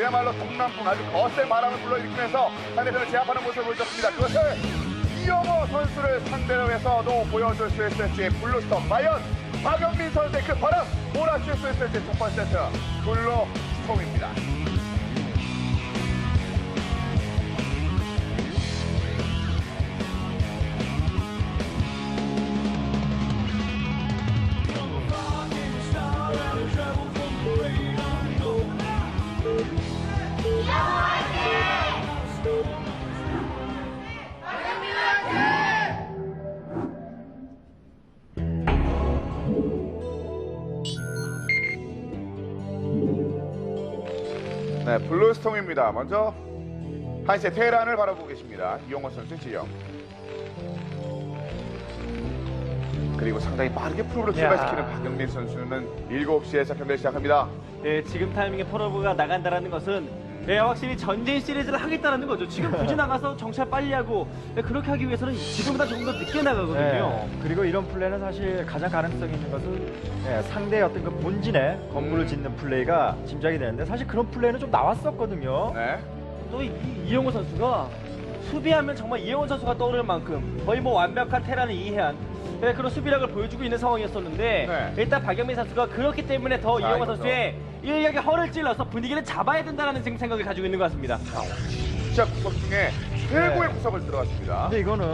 그야말로 동남풍 아주 거센 바람을 불러일으키면서 상대편을 제압하는 모습을 보여줬습니다. 그것을 이영호 선수를 상대로 해서도 보여줄 수 있을지 블루스톰 과연 박영민 선수의 그 바람 몰아칠 수 있을지 첫 번째 세트 블루스톰입니다. 블루스톰입니다. 먼저 한시의 테란을 바라보고 계십니다. 이용호 선수 지영. 그리고 상당히 빠르게 프로를 출발시키는 박영민 선수는 7시에 경기를 시작합니다. 예, 지금 타이밍에 프로브가 나간다라는 것은 예, 확실히 전진 시리즈를 하겠다라는 거죠. 지금 굳이 나가서 정찰 빨리 하고 예, 그렇게 하기 위해서는 지금보다 조금 더 늦게 나가거든요. 네. 그리고 이런 플레이는 사실 가장 가능성이 있는 것은 예, 상대의 어떤 그 본진에 건물을 음. 짓는 플레이가 짐작이 되는데 사실 그런 플레이는 좀 나왔었거든요. 네. 또 이, 이영호 선수가 수비하면 정말 이영호 선수가 떠오를 만큼 거의 뭐 완벽한 테란을 이해한 예, 그런 수비력을 보여주고 있는 상황이었었는데 네. 일단 박영민 선수가 그렇기 때문에 더 자, 이영호 이거죠. 선수의 인력에 허를 찔러서 분위기를 잡아야 된다는 생각을 가지고 있는 것 같습니다. 진짜 구석 중에 최고의 네. 구석을 들어갔습니다. 근데 이거는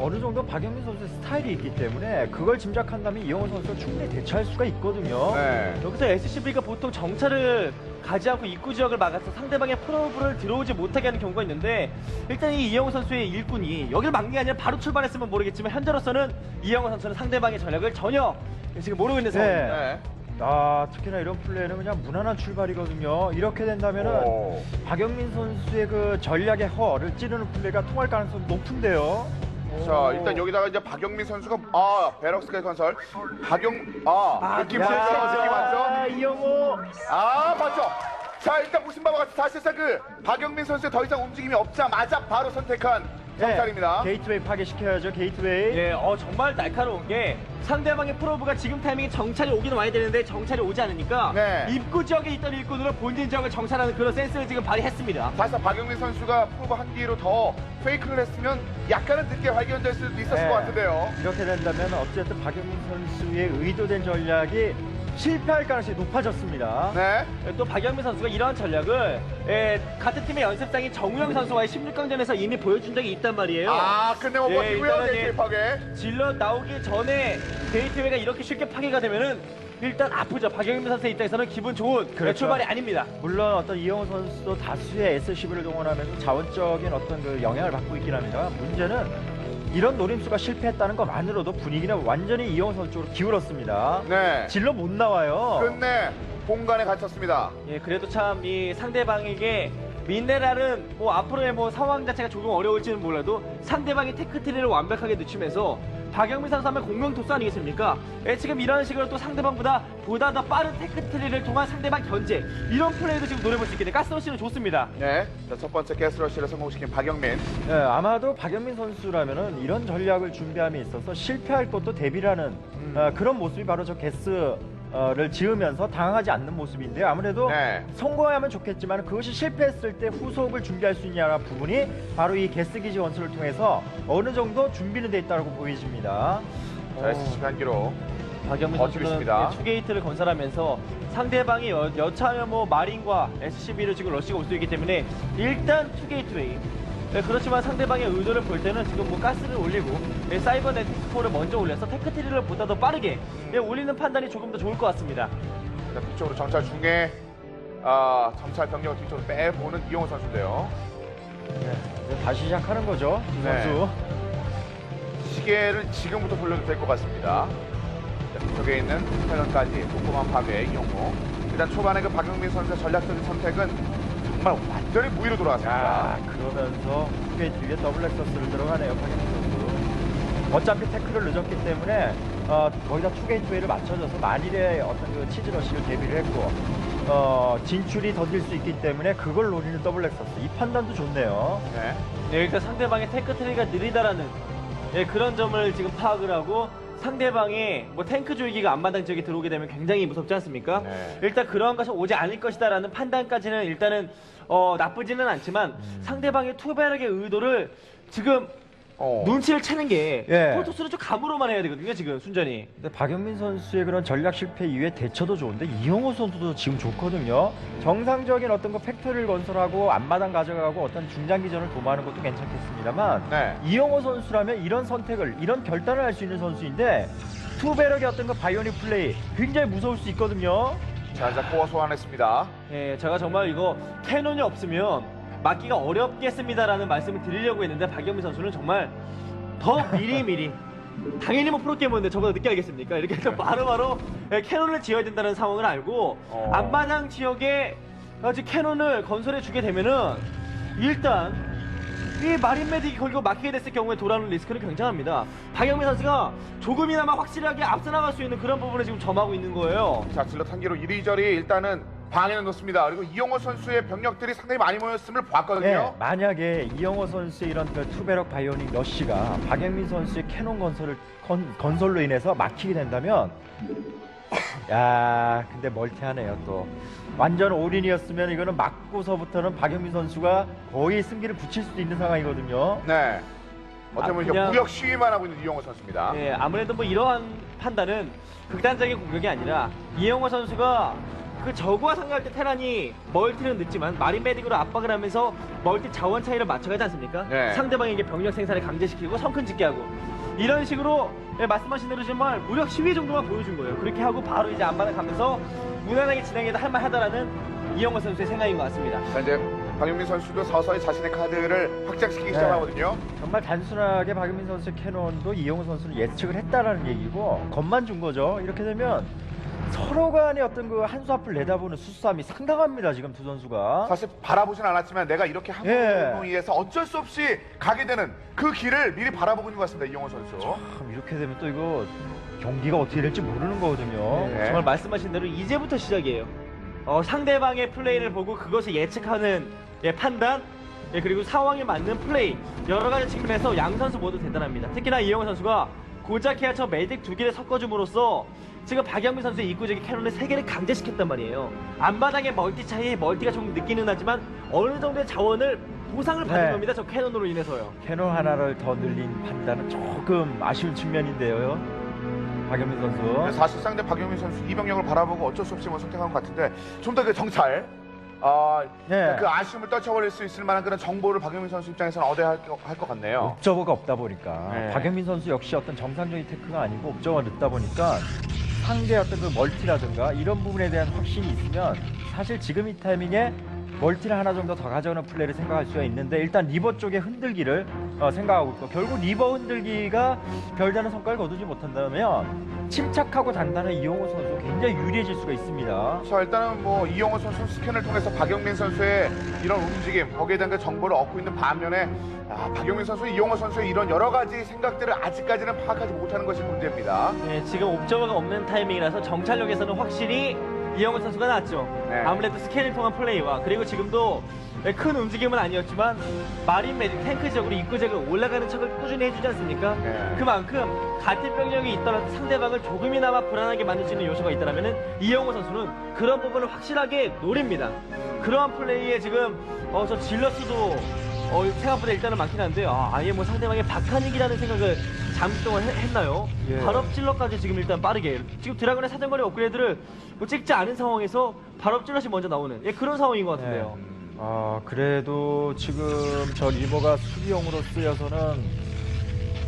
어느 정도 박영민 선수의 스타일이 있기 때문에 그걸 짐작한다면 이영호 선수가 충분히 대처할 수가 있거든요. 네. 여기서 SCB가 보통 정찰을 가지 않고 입구 지역을 막아서 상대방의 프로브를 들어오지 못하게 하는 경우가 있는데 일단 이 이영호 선수의 일꾼이 여기를 막는 게 아니라 바로 출발했으면 모르겠지만 현재로서는 이영호 선수는 상대방의 전략을 전혀 지금 모르고 있는 네. 상황입니다. 네. 아, 특히나 이런 플레이는 그냥 무난한 출발이거든요. 이렇게 된다면은 오. 박영민 선수의 그 전략의 허를 찌르는 플레이가 통할 가능성이 높은데요. 자, 일단 여기다가 이제 박영민 선수가 아, 베럭스카이 건설. 박영 아, 느낌 야, 왔죠? 아, 이영호. 아, 맞죠? 자, 일단 보신 바와 같이 사실상 그 박영민 선수의 더 이상 움직임이 없자마자 바로 선택한 정찰입니다. 네, 게이트웨이 파괴시켜야죠. 게이트웨이. 예, 어 정말 날카로운 게 상대방의 프로브가 지금 타이밍에 정찰이 오긴 와야 되는데 정찰이 오지 않으니까 네. 입구 지역에 있던 일꾼으로 본진 지역을 정찰하는 그런 센스를 지금 발휘했습니다. 사실 박영민 선수가 프로브 한 기로 더 페이크를 했으면 약간은 늦게 발견될 수도 있었을 네. 것 같은데요. 이렇게 된다면 어쨌든 박영민 선수의 의도된 전략이 실패할 가능성이 높아졌습니다. 네. 예, 또 박영민 선수가 이러한 전략을 예, 같은 팀의 연습장인 정우영 선수와의 16강전에서 이미 보여준 적이 있단 말이에요. 아, 근데 못 예, 버티고요. 일단은 네, 예, 파괴. 질러 나오기 전에 게이트웨이가 이렇게 쉽게 파괴가 되면은 일단 아프죠. 박영민 선수의 입장에서는 기분 좋은 예, 그렇죠. 출발이 아닙니다. 물론 어떤 이영호 선수도 다수의 SCB를 동원하면서 자원적인 어떤 그 영향을 받고 있긴 합니다. 문제는 이런 노림수가 실패했다는 것만으로도 분위기는 완전히 이영호 선수 쪽으로 기울었습니다. 네. 질러 못 나와요. 끝내 공간에 갇혔습니다. 예, 그래도 참 이 상대방에게 미네랄은 뭐 앞으로의 뭐 상황 자체가 조금 어려울지는 몰라도 상대방이 테크트리를 완벽하게 늦추면서 박영민 선수 하면 공명 토스 아니겠습니까? 예, 지금 이런 식으로 또 상대방보다 보다 더 빠른 테크트리를 통한 상대방 견제 이런 플레이도 지금 노려볼 수돼 가스러시는 좋습니다. 네. 자, 첫 번째 게스러시를 성공시킨 박영민. 네, 아마도 박영민 선수라면은 이런 전략을 준비함에 있어서 실패할 것도 대비라는 음. 어, 그런 모습이 바로 저 게스 를 지으면서 당하지 않는 모습인데요. 아무래도 네. 성공하면 좋겠지만 그것이 실패했을 때 후속을 준비할 수 있냐는 부분이 바로 이 게스 기지 원수를 통해서 어느 정도 준비는 돼 있다고 보여집니다. 자, 한 기로. 박영민 선수는 있습니다. 예, 투게이트를 건설하면서 상대방이 여, 여차하면 뭐 마린과 SCB를 지금 러시가 올 수 있기 때문에 일단 투게이트웨이 예, 그렇지만 상대방의 의도를 볼 때는 지금 뭐 가스를 올리고 예, 사이버 네트워크를 먼저 올려서 테크트리를 보다 더 빠르게 예, 올리는 판단이 조금 더 좋을 것 같습니다. 자, 뒤쪽으로 정찰 중에 아, 정찰 병력을 뒤쪽으로 빼보는 이용호 선수인데요. 네, 다시 시작하는 거죠, 이 네. 선수. 시계를 지금부터 돌려도 될 것 같습니다. 자, 뒤쪽에 있는 스펠런까지 꼼꼼한 파괴 이용호. 일단 초반에 그 박영민 선수의 전략적인 선택은 정말 완전히 무위로 야, 돌아왔습니다. 그러면서 게이트 위에 더블 렉서스를 들어가네요, 선수. 어차피 태클을 늦었기 때문에 어, 거기다 투게이트웨이를 맞춰줘서 만일의 어떤 그 치즈러시를 대비를 했고 어, 진출이 더딜 수 있기 때문에 그걸 노리는 더블 렉서스. 이 판단도 좋네요. 네. 네, 일단 상대방의 테크 트리가 느리다라는 예, 그런 점을 지금 파악을 하고 상대방의 뭐 탱크 조이기가 앞마당 지역에 들어오게 되면 굉장히 무섭지 않습니까? 네. 일단 그런 것이 오지 않을 것이다라는 판단까지는 일단은 어, 나쁘지는 않지만 음. 상대방의 투배력의 의도를 지금 어. 눈치를 채는 게 예. 프로토스는 좀 감으로만 해야 되거든요 지금 순전히 근데 박영민 선수의 그런 전략 실패 이후에 대처도 좋은데 이영호 선수도 지금 좋거든요. 정상적인 어떤 그 팩토리를 건설하고 앞마당 가져가고 어떤 중장기전을 도모하는 것도 괜찮겠습니다만 네. 이영호 선수라면 이런 선택을 이런 결단을 할 수 있는 선수인데 투베럭의 어떤 그 바이오닉 플레이 굉장히 무서울 수 있거든요. 자, 자, 코어 소환했습니다. 예, 제가 정말 이거 캐논이 없으면 막기가 어렵겠습니다라는 말씀을 드리려고 했는데 박영민 선수는 정말 더 미리미리 당연히 뭐 프로게이머인데 저보다 늦게 알겠습니까? 이렇게 해서 바로바로 예, 캐논을 지어야 된다는 상황을 알고 어. 앞마당 지역에 아직 캐논을 건설해 주게 되면은 일단 이 마린 메딕이 걸고 막히게 됐을 경우에 돌아오는 리스크는 굉장합니다. 박영민 선수가 조금이나마 확실하게 앞서 나갈 수 있는 그런 부분을 지금 점하고 있는 거예요. 자, 질러 탄기로 이리저리 일단은 방해는 놓습니다. 그리고 이용호 선수의 병력들이 상당히 많이 모였음을 네, 봤거든요. 만약에 이영호 선수의 이런 그 투베럭 바이오닉 러쉬가 박영민 선수의 캐논 건설을 건, 건설로 인해서 막히게 된다면 야 근데 멀티하네요 또 완전 올인이었으면 이거는 막고서부터는 박영민 선수가 거의 승기를 붙일 수도 있는 상황이거든요. 네. 어떻게 아, 보면 그냥- 무력 시위만 하고 있는 이용호 선수입니다. 예, 아무래도 뭐 이러한 판단은 극단적인 공격이 아니라 이영호 선수가 그 저구와 상대할 때 테란이 멀티는 늦지만 마린 메딕으로 압박을 하면서 멀티 자원 차이를 맞춰가지 않습니까? 네. 상대방에게 병력 생산을 강제시키고 성큰 짓게 하고 이런 식으로 예, 말씀하신 대로 정말 무력 시위 정도만 보여준 거예요. 그렇게 하고 바로 이제 안반을 가면서 무난하게 진행해도 할만하다라는 이영호 선수의 생각인 것 같습니다. 자, 이제 박용민 선수도 서서히 자신의 카드를 확장시키기 네. 시작하거든요. 정말 단순하게 박영민 선수의 캐논도 이영호 선수는 예측을 했다라는 얘기고 겁만 준 거죠. 이렇게 되면 서로 간의 어떤 그 한 수 앞을 내다보는 수싸움이 상당합니다. 지금 두 선수가. 사실 바라보진 않았지만 내가 이렇게 한 예. 의해서 어쩔 수 없이 가게 되는 그 길을 미리 바라보고 있는 것 같습니다. 이용호 선수. 참 이렇게 되면 또 이거 경기가 어떻게 될지 모르는 거거든요. 네. 정말 말씀하신 대로 이제부터 시작이에요. 어, 상대방의 플레이를 보고 그것을 예측하는 예, 판단, 예, 그리고 상황에 맞는 플레이 여러 가지 측면에서 양 선수 모두 대단합니다. 특히나 이영호 선수가 고작 해야 저 메딕 두 개를 섞어줌으로써 지금 박영민 선수의 입구적인 캐논을 세 개를 강제시켰단 말이에요. 앞마당의 멀티 차이, 멀티가 좀 늦기는 하지만 어느 정도의 자원을 보상을 받은 네. 겁니다. 저 캐논으로 인해서요. 캐논 하나를 더 늘린 판단은 조금 아쉬운 측면인데요. 박영민 선수. 사실상 내 박용민 선수 이병력을 바라보고 어쩔 수 없이 뭐 선택한 것 같은데 좀 더 그 정찰, 아, 네. 그 아쉬움을 떨쳐버릴 수 있을 만한 그런 정보를 박용민 선수 입장에서는 얻어야 할 것 같네요. 옵저버가 없다 보니까 네. 박영민 선수 역시 어떤 정상적인 테크가 아니고 옵저버가 늦다 보니까 상대 어떤 그 멀티라든가 이런 부분에 대한 확신이 있으면 사실 지금 이 타이밍에 멀티를 하나 정도 더 가져오는 플레이를 생각할 수가 있는데 일단 리버 쪽의 흔들기를 어, 생각하고 있고 결국 리버 흔들기가 별다른 성과를 거두지 못한다면 침착하고 단단한 이용호 선수 굉장히 유리해질 수가 있습니다. 자 일단은 뭐 이영호 선수 스캔을 통해서 박영민 선수의 이런 움직임 거기에 대한 그 정보를 얻고 있는 반면에 아, 박영민 선수, 이영호 선수의 이런 여러 가지 생각들을 아직까지는 파악하지 못하는 것이 문제입니다. 네, 지금 옵저버가 없는 타이밍이라서 정찰력에서는 확실히 이영호 선수가 낫죠. 네. 아무래도 스캔을 통한 플레이와 그리고 지금도 네, 큰 움직임은 아니었지만 마린 메딕 탱크 지역으로 입구 지역을 올라가는 척을 꾸준히 해주지 않습니까? 네. 그만큼 같은 병력이 있더라도 상대방을 조금이나마 불안하게 만들 수 있는 요소가 있다면 이영호 선수는 그런 부분을 확실하게 노립니다. 그러한 플레이에 지금 어, 저 질러스도 어, 생각보다 일단은 많긴 한데 아, 아예 뭐 상대방의 박하닉이라는 생각을 잠시 동안 해- 했나요? 예. 발업 찔러까지 지금 일단 빠르게 지금 드라곤의 사정거리 업그레이드를 뭐 찍지 않은 상황에서 발업 찔러시 먼저 나오는 예, 그런 상황인 것 같은데요. 아 그래도 지금 저 리버가 수비용으로 쓰여서는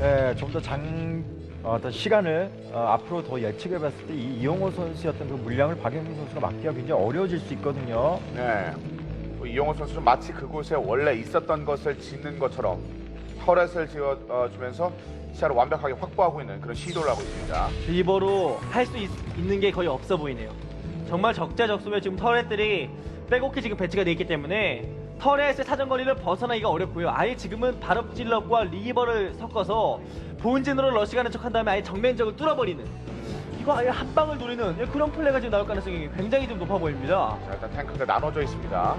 예, 좀 더 장 어 떤 시간을 어, 앞으로 더 예측해 봤을 때 이 이용호 어떤 그 물량을 박영민 선수가 막기가 굉장히 어려워질 수 있거든요. 네. 뭐 이영호 선수는 마치 그곳에 원래 있었던 것을 짓는 것처럼 터렛을 지어주면서 시야를 완벽하게 확보하고 있는 그런 시도를 하고 있습니다. 리버로 할 수 있는 게 거의 없어 보이네요. 정말 적자적소에 지금 터렛들이 빼곡히 지금 배치가 돼 있기 때문에 터렛의 사정거리를 벗어나기가 어렵고요. 아예 지금은 발업질럿과 리버를 섞어서 본진으로 러시가는 척한 다음에 아예 정면적으로 뚫어버리는 이거 아예 한 방을 노리는 예, 그런 플레이가 지금 나올 가능성이 굉장히 좀 높아 보입니다. 자, 일단 탱크가 나눠져 있습니다.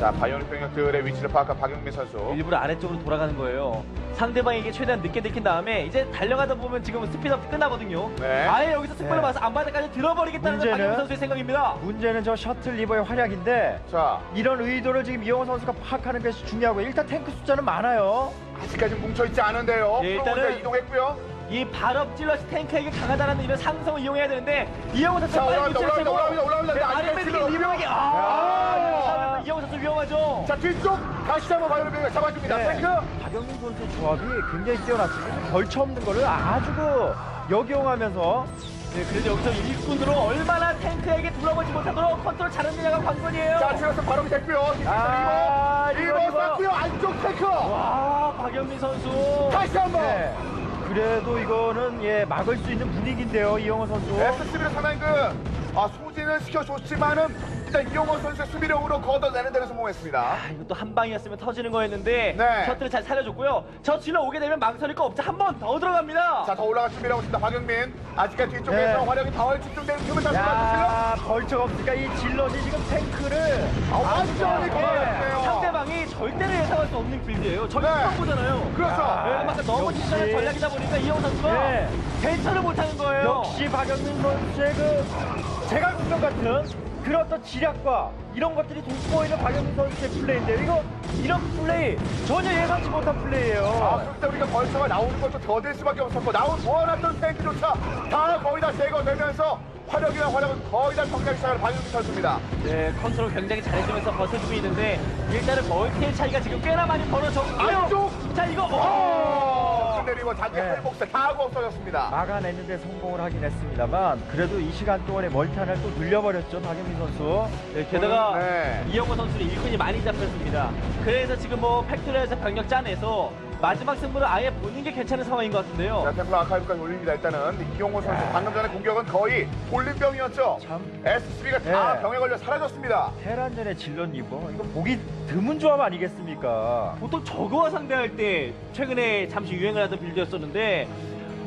자, 바이오닉 병력들의 위치를 파악한 박영민 선수. 일부러 아래쪽으로 돌아가는 거예요. 상대방에게 최대한 늦게 들킨 다음에 이제 달려가다 보면 지금 스피드업 끝나거든요. 네. 아예 여기서 스포를 네. 봐서 안바닥까지 들어버리겠다는 문제는- 박영민 선수의 생각입니다. 문제는 저 셔틀 리버의 활약인데 자, 이런 의도를 지금 이영호 선수가 파악하는 것이 중요하고요. 일단 탱크 숫자는 많아요. 아직까지 뭉쳐있지 않은데요. 예, 일단은- 이동했고요. 이 발업 찔러시 탱크에게 강하다는 이런 상성을 이용해야 되는데 이영호 선수 자, 빨리 위치를 올라갑니다, 올라갑니다, 올라갑니다. 네, 아직까지 아래쪽에 질러 리버에게 야. 아, 이영호 선수 위험하죠. 자, 뒤쪽 다시 한번 바이오닉 병력 잡아줍니다. 네. 탱크. 박영민 선수의 조합이 굉장히 뛰어났습니다. 걸쳐 없는 거를 아주 그 역이용하면서 네, 그래서 여기서 일꾼으로 얼마나 탱크에게 둘러보지 못하도록 컨트롤 잘하느냐가 관건이에요. 자, 지금서 바로 됐고요. 아, 리버, 리버, 리버 리버. 쐈고요. 안쪽 탱크. 와, 박영민 선수. 다시 한번. 네. 그래도 이거는 예 막을 수 있는 분위기인데요 이영호 선수. SCB를 상당히 그, 아, 소진을 시켜줬지만은 일단 이용호 선수의 수비력으로 걷어내는 데는 성공했습니다. 아, 이것도 한 방이었으면 터지는 거였는데 네. 셔틀을 잘 살려줬고요. 저 질러 오게 되면 망설일 거 없죠. 한 번 더 들어갑니다. 자, 더 올라갈 준비를 하고 있습니다. 박영민. 아직까지 뒤쪽에서 네. 화력이 다월 집중되는 틈을 다시 야 벌처가 없으니까 이 질럿이 지금 탱크를 아, 완전히 네. 걸어냈네요. 절대로 예상할 수 없는 빌드예요. 저희 네. 보잖아요. 그렇죠. 야. 네, 막 너무 역시. 진짜는 전략이다 보니까 이영 선수가 네. 대처를 못하는 거예요. 역시 박영민 선수의 그 제갈공격 같은 그런 어떤 지략과 이런 것들이 돋보이는 박영민 선수의 플레이인데요. 이거 이런 플레이 전혀 예상치 못한 아, 플레이예요. 그때 우리가 벌써가 나오는 것도 더 될 수밖에 없었고 나온 모아놨던 탱크조차 다 거의 다 제거되면서 화력이나 화력은 거의 다 정리하기 시작하는 박영민 선수입니다. 네, 컨트롤 굉장히 잘해주면서 버텨주고 있는데 일단은 멀티의 차이가 지금 꽤나 많이 벌어졌고요. 안쪽! 자, 이거 오! 어! 리버 자기 네. 팔복세 다 하고 없어졌습니다. 막아내는데 성공을 하긴 했습니다만 그래도 이 시간 동안에 멀티 하나를 또 늘려버렸죠 박영민 선수. 네, 게다가 네. 이영호 선수는 일꾼이 많이 잡혔습니다. 그래서 지금 뭐 팩토리에서 병력 짜내서 마지막 승부를 아예 보는 게 괜찮은 상황인 것 자, 같은데요. 템플 아카이브까지 올립니다. 일단은 이용호 선수 야. 방금 전에 공격은 거의 올림병이었죠. 참. SCB가 다 네. 병에 걸려 사라졌습니다. 테란전의 질럿 리버 이거 보기 드문 조합 아니겠습니까? 보통 저거와 상대할 때 최근에 잠시 유행을 하던 빌드였었는데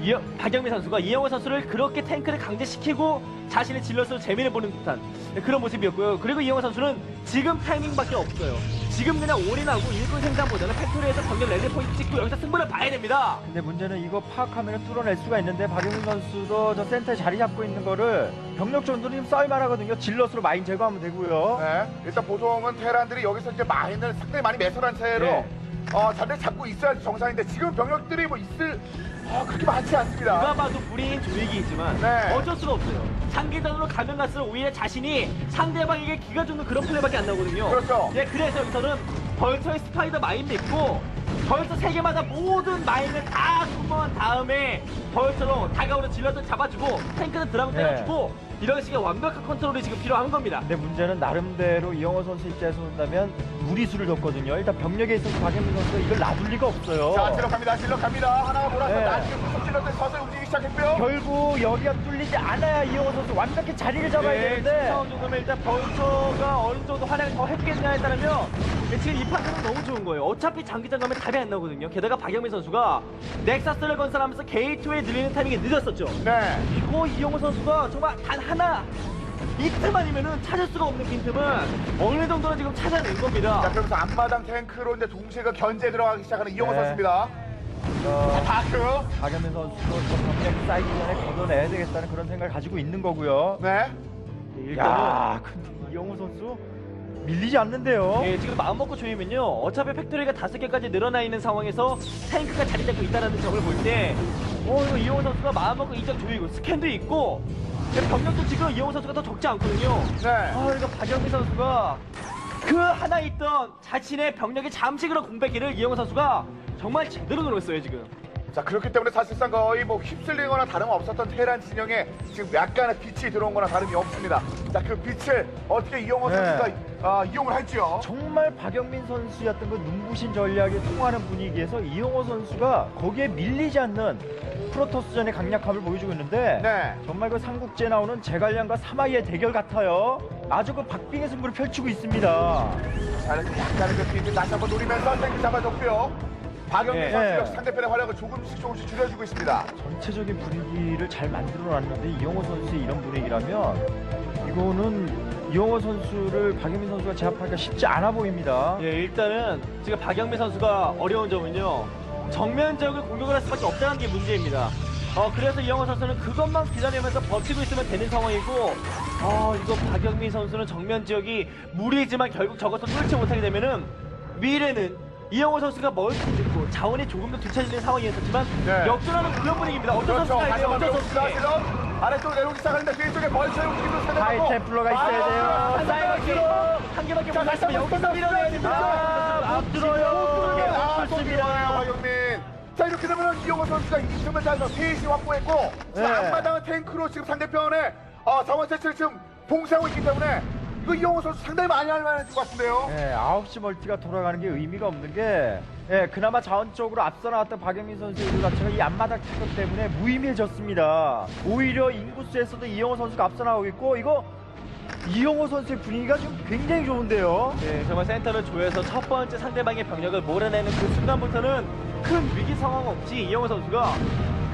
이, 박영민 선수가 이영호 선수를 그렇게 탱크를 강제시키고 자신의 질럿으로 재미를 보는 듯한 그런 모습이었고요. 그리고 이영호 선수는 지금 타이밍밖에 없어요. 지금 그냥 올인하고 일꾼 생산보다는 팩토리에서 병력 레드 포인트 찍고 여기서 승부를 봐야 됩니다. 근데 문제는 이거 파악하면 뚫어낼 수가 있는데 박영민 선수도 저 센터에 자리 잡고 있는 거를 병력 정도는 지금 싸울만 하거든요. 질럿으로 마인 제거하면 되고요. 네. 일단 보통은 테란들이 여기서 이제 마인을 상당히 많이 매설한 채로 네. 어, 자리를 잡고 있어야지 정상인데 지금 병력들이 뭐 있을 어, 그렇게 많지 않습니다. 누가 봐도 불이인 조이기이지만 네. 어쩔 수가 없어요. 상계전으로 가면 갈수록 오히려 자신이 상대방에게 기가 죽는 그런 플레이밖에 안 나오거든요. 그렇죠. 예, 그래서 여기서는 벌처의 스파이더 마인도 있고 벌처 세 개마다 모든 마인을 다 소모한 다음에 벌처로 다가오는 질럿을 잡아주고 탱크는 드라군 네. 때려주고 이런 식의 완벽한 컨트롤이 지금 필요한 겁니다. 근데 문제는 나름대로 이영호 선수 입장에서 본다면 무리수를 뒀거든요. 일단 병력에 있어서 박영민 선수가 이걸 놔둘 리가 없어요. 자, 질러 갑니다. 질러 갑니다. 하나가 몰아서 네. 나중에 무슨 질러들 서서히 움직이기 시작했고요. 결국 여기가 뚫리지 않아야 이영호 선수 완벽히 자리를 잡아야 네, 되는데 상황 정도면 일단 벌처가 어느 정도 활약을 더 해주겠냐에 따르면 네, 지금 이 판단은 너무 좋은 거예요. 어차피 장기전 가면 답이 안 나오거든요. 게다가 박영민 선수가 넥사스를 건설하면서 게이트웨이 늘리는 타이밍이 늦었었죠. 네. 이거 이영호 선수가 정말 단 하나 이틈만이면은 찾을 수가 없는 빈틈은 어느 정도는 지금 찾아낸 자, 겁니다. 그러면서 앞마당 탱크로 이제 동시에 그 견제에 들어가기 시작하는 이용호 네. 선수입니다. 어, 다크. 박영민 선수도 저 병력 쌓이기 전에 걷어내야 되겠다는 그런 생각을 가지고 있는 거고요. 네. 일단은 야, 근데 이영호 선수 밀리지 않는데요. 예, 지금 마음 먹고 조이면요. 어차피 팩토리가 다섯 개까지 늘어나 있는 상황에서 탱크가 자리 잡고 있다는 점을 볼 때, 어, 이거 이용호 선수가 마음 먹고 이적 조이고 스캔도 있고, 근데 병력도 지금 이용호 선수가 더 적지 않거든요. 네. 아, 이거 박영민 선수가 그 하나 있던 자신의 병력의 잠시 그런 공백기를 이용호 선수가 정말 제대로 노렸어요, 지금. 자 그렇기 때문에 사실상 거의 뭐 휩쓸리거나 다름없었던 테란 진영에 지금 약간의 빛이 들어온 거나 다름이 없습니다. 자 그 빛을 어떻게 이용호 네. 선수가 아, 이용을 할지요. 정말 박영민 선수였던 그 눈부신 전략에 통하는 분위기에서 이영호 선수가 거기에 밀리지 않는 프로토스전의 강력함을 보여주고 있는데 네. 정말 그 삼국지에 나오는 제갈량과 사마이의 대결 같아요. 아주 그 박빙의 승부를 펼치고 있습니다. 자 이렇게 약간의 그 빛을 다시 한번 노리면서 탱크 잡아줬고요. 박영민 네. 선수 네. 역시 상대편의 활약을 조금씩 조금씩 줄여주고 있습니다. 전체적인 분위기를 잘 만들어 놨는데 이영호 선수의 이런 분위기라면 이거는 이영호 선수를 박영민 선수가 제압하기가 쉽지 않아 보입니다. 예, 일단은 지금 박영민 선수가 어려운 점은요. 정면적을 공격을 할 수밖에 없다는 게 문제입니다. 어, 그래서 이영호 선수는 그것만 기다리면서 버티고 있으면 되는 상황이고, 어, 이거 박영민 선수는 정면 지역이 무리지만 결국 저것도 뚫지 못하게 되면은 미래는 이영호 선수가 멀티 듣고 자원이 조금 더 뒤처지는 상황이었지만 네. 역전하는 그런 분위기입니다. 그렇죠. 다시 이에요? 한번 어떤 배웁시다. 선수가 지금 아래쪽 내려오기 시작하는데 뒤쪽에 벌처의 움직임도 상대하고 하이 템플러가 있어야 돼요. 한 개밖에 한 개밖에 못 맞으면 여기서 밀어내야 됩니다. 아, 못 들어요. 아, 못 박영민. 자, 이렇게 되면 이용호 선수가 이 점을 따서 셋이 확보했고, 지금 네. 앞마당은 탱크로 지금 상대편에 어, 자원 채취를 지금 봉쇄하고 있기 때문에 이거 이용호 선수 상당히 많이 할 만한 것 같은데요. 예, 9시 멀티가 돌아가는 게 의미가 없는 게, 예, 그나마 자원적으로 앞서 나왔던 박영민 선수의 의도 자체가 이 앞마당 타격 때문에 무의미해졌습니다. 오히려 인구수에서도 이영호 선수가 앞서 나오고 있고, 이거 이영호 선수의 분위기가 지금 굉장히 좋은데요. 네, 정말 센터를 조여서 첫 번째 상대방의 병력을 몰아내는 그 순간부터는 큰 위기 상황 없이 이영호 선수가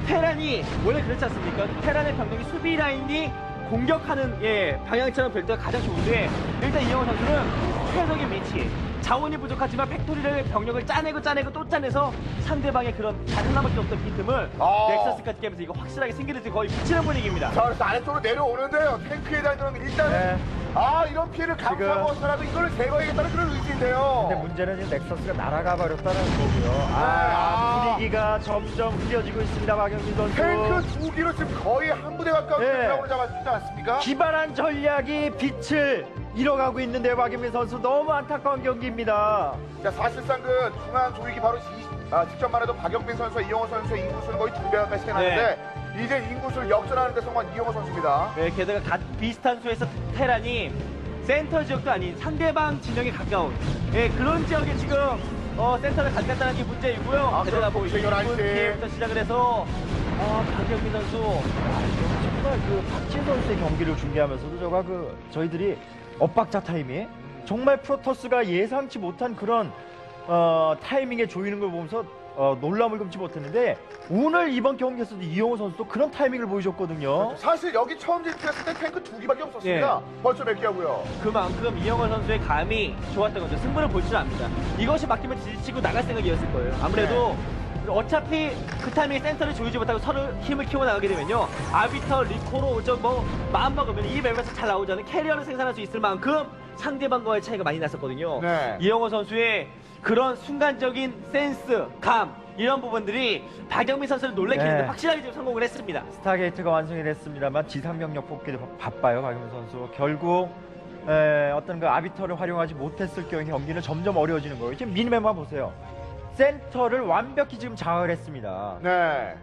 테란이 원래 그렇지 않습니까? 테란의 병력이 수비 라인이 공격하는 예 방향처럼 될 때가 가장 좋은데 일단 이영호 선수는 최적의 위치 자원이 부족하지만 팩토리를 병력을 짜내고 짜내고 또 짜내서 상대방의 그런 자신감밖에 없던 빈틈을 아. 넥서스까지 깨면서 이거 확실하게 승기를 거의 붙이는 분위기입니다. 자, 그래서 아래쪽으로 내려오는데요. 탱크에 달들은 일단 네. 아, 이런 피해를 감수하고 서라도 이거를 제거해야겠다는 그런 의지인데요. 근데 문제는 이제 넥서스가 날아가 버렸다는 거고요. 아, 아. 분위기가 점점 흐려지고 있습니다, 박영민 선수. 탱크 두 기로 지금 거의 한 부대 가까운 네. 탱크라고 잡았지 않습니까? 기발한 전략이 빛을 잃어가고 있는데요, 박영민 선수. 너무 안타까운 경기입니다. 자, 사실상 그 중앙 조이기 바로 이- 아, 직전만 해도 박영민 선수와 이영호 선수의 인구수는 거의 두 배 가까이 차이 나는데 이제 인구수를 역전하는 데 성공한 이영호 선수입니다. 네, 게다가 가- 비슷한 수에서 테란이 센터 지역도 아닌 상대방 진영에 가까운 예, 그런 지역에 지금 어, 센터를 갖겠다는 게 문제이고요. 아, 게다가 뭐 그렇죠. 11시. 1분 뒤에부터 시작을 해서 어, 박영민 선수 정말 그 박진 선수의 경기를 중계하면서도 제가 그 저희들이 엇박자 타이밍 정말 프로토스가 예상치 못한 그런 어, 타이밍에 조이는 걸 보면서 어, 놀람을 금치 못했는데 오늘 이번 경기에서도 이영호 선수도 그런 타이밍을 보여줬거든요. 사실 여기 처음 진출했을 때 탱크 두 기밖에 없었습니다. 벌써 몇 개하고요. 그만큼 이영호 선수의 감이 좋았던 거죠. 승부를 볼 줄 압니다. 이것이 막히면 지치고 나갈 생각이었을 거예요. 아무래도 어차피 그 타이밍에 센터를 조이지 못하고 서로 힘을 키워 나가게 되면요. 아비터, 리코로 오죠. 뭐 마음 먹으면 이 맵에서 잘 나오지 않은 캐리어를 생산할 수 있을 만큼 상대방과의 차이가 많이 났었거든요. 네. 이영호 선수의 그런 순간적인 센스, 감 이런 부분들이 박영민 선수를 놀래키는 데 네. 확실하게 지금 성공을 했습니다. 스타게이트가 완성이 됐습니다만 지상 병력 뽑기도 바- 바빠요 박영민 선수. 결국 에, 어떤 그 아비터를 활용하지 못했을 경우 경기는 점점 어려워지는 거예요. 지금 미니맵만 보세요. 센터를 완벽히 지금 장악을 했습니다. 네.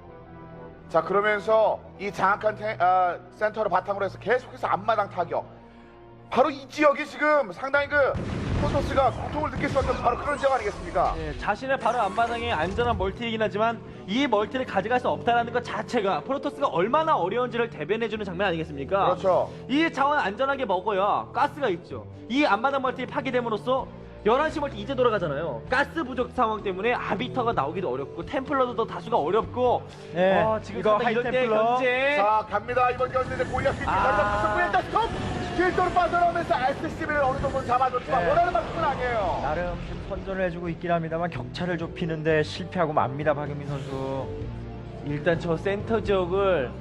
자 그러면서 이 장악한 탱- 아, 센터를 바탕으로 해서 계속해서 앞마당 타격. 바로 이 지역이 지금 상당히 그 프로토스가 고통을 느낄 수밖에 없는 바로 그런 지역 아니겠습니까? 예, 자신의 바로 앞마당에 안전한 멀티이긴 하지만 이 멀티를 가져갈 수 없다는 것 자체가 프로토스가 얼마나 어려운지를 대변해주는 장면 아니겠습니까? 그렇죠. 이 자원 안전하게 먹어야 가스가 있죠. 이 앞마당 멀티 파괴됨으로써 11시 멀티 이제 돌아가잖아요. 가스 부족 상황 때문에 아비터가 나오기도 어렵고 템플러도 더 다수가 어렵고 네, 어, 지금 이거 상당히 이럴 때 하이템플러. 자 갑니다 이번 경기인데 골리앗 퀴즈 아. 달려붙었고 일단 스톱! 길도로 빠져나오면서 SCB를 어느 정도 잡아줬지만 네. 원하는 만큼은 아니에요. 나름 좀 선전을 해주고 있긴 합니다만 격차를 좁히는데 실패하고 맙니다 박영민 선수. 일단 저 센터 지역을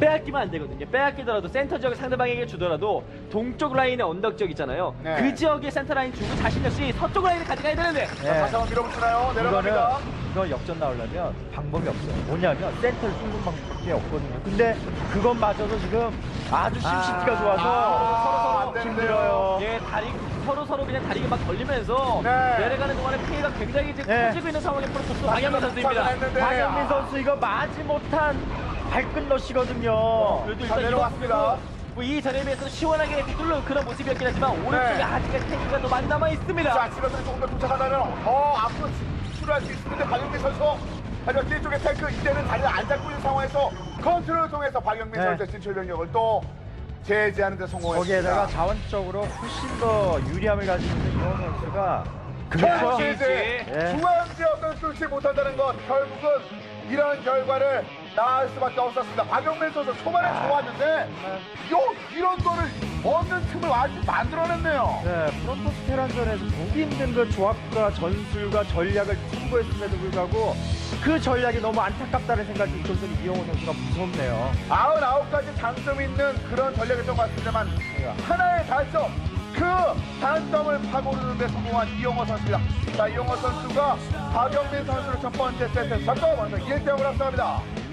빼앗기면 안 되거든요. 빼앗기더라도 센터 지역을 상대방에게 주더라도 동쪽 라인의 언덕 지역 있잖아요. 네. 그 지역에 센터 라인 주고 자신 역시 서쪽 라인을 가져가야 되는데 자, 네. 다시 한번 밀어붙이나요? 내려갑니다. 이거 역전 나오려면 방법이 없어요. 뭐냐면 센터를 뚫는 방법밖에 없거든요. 근데 그것마저도 지금 아주 심시티가 좋아서 아, 서로 서로 안. 힘들어요. 예, 다리 서로 서로 그냥 다리가 막 걸리면서 네. 내려가는 동안에 피해가 굉장히 지금 네. 커지고 있는 상황의 프로토스 박영민 선수입니다. 박영민 아, 선수 이거 마지 못한 발끝 러시거든요. 그래도 자, 일단 내려왔습니다. 뭐이 전에 비해서 시원하게 뚫는 그런 모습이었긴 하지만 오른쪽에 네. 아직까지 탱크가 더 많이 남아 있습니다. 자, 지금까지 조금 더 도착하다면 더 앞으로 출출할 수 있는데 박영민 선수 하지만 뒤쪽에 탱크 이제는 자리를 안 잡고 있는 상황에서 컨트롤을 통해서 박영민 네. 선수의 진출 병력을 또 제지하는 데 성공했습니다. 거기에다가 자원적으로 훨씬 더 유리함을 가지고 있는 이호 선수가 그렇죠. 그렇지. 이제 예. 중앙 지역을 뚫지 못한다는 것 결국은 이런 결과를 낳을 수밖에 없었습니다. 박영민 선수 초반에 좋았는데 요 이런 거를 얻는 틈을 아주 만들어냈네요. 네, 프론토 스 테란전에서 보기 힘든 그 조합과 전술과 전략을 참고했음에도 불구하고 그 전략이 너무 안타깝다는 생각이 들었더니 이영호 선수가 무섭네요. 99가지 장점이 있는 그런 전략이었던 것 같습니다만 하나의 단점 그 단점을 파고드는 데 성공한 이용호 선수입니다. 자 이용호 선수가 박영민 선수를 첫 번째 세트 잡고 먼저 1대0으로 앞서갑니다.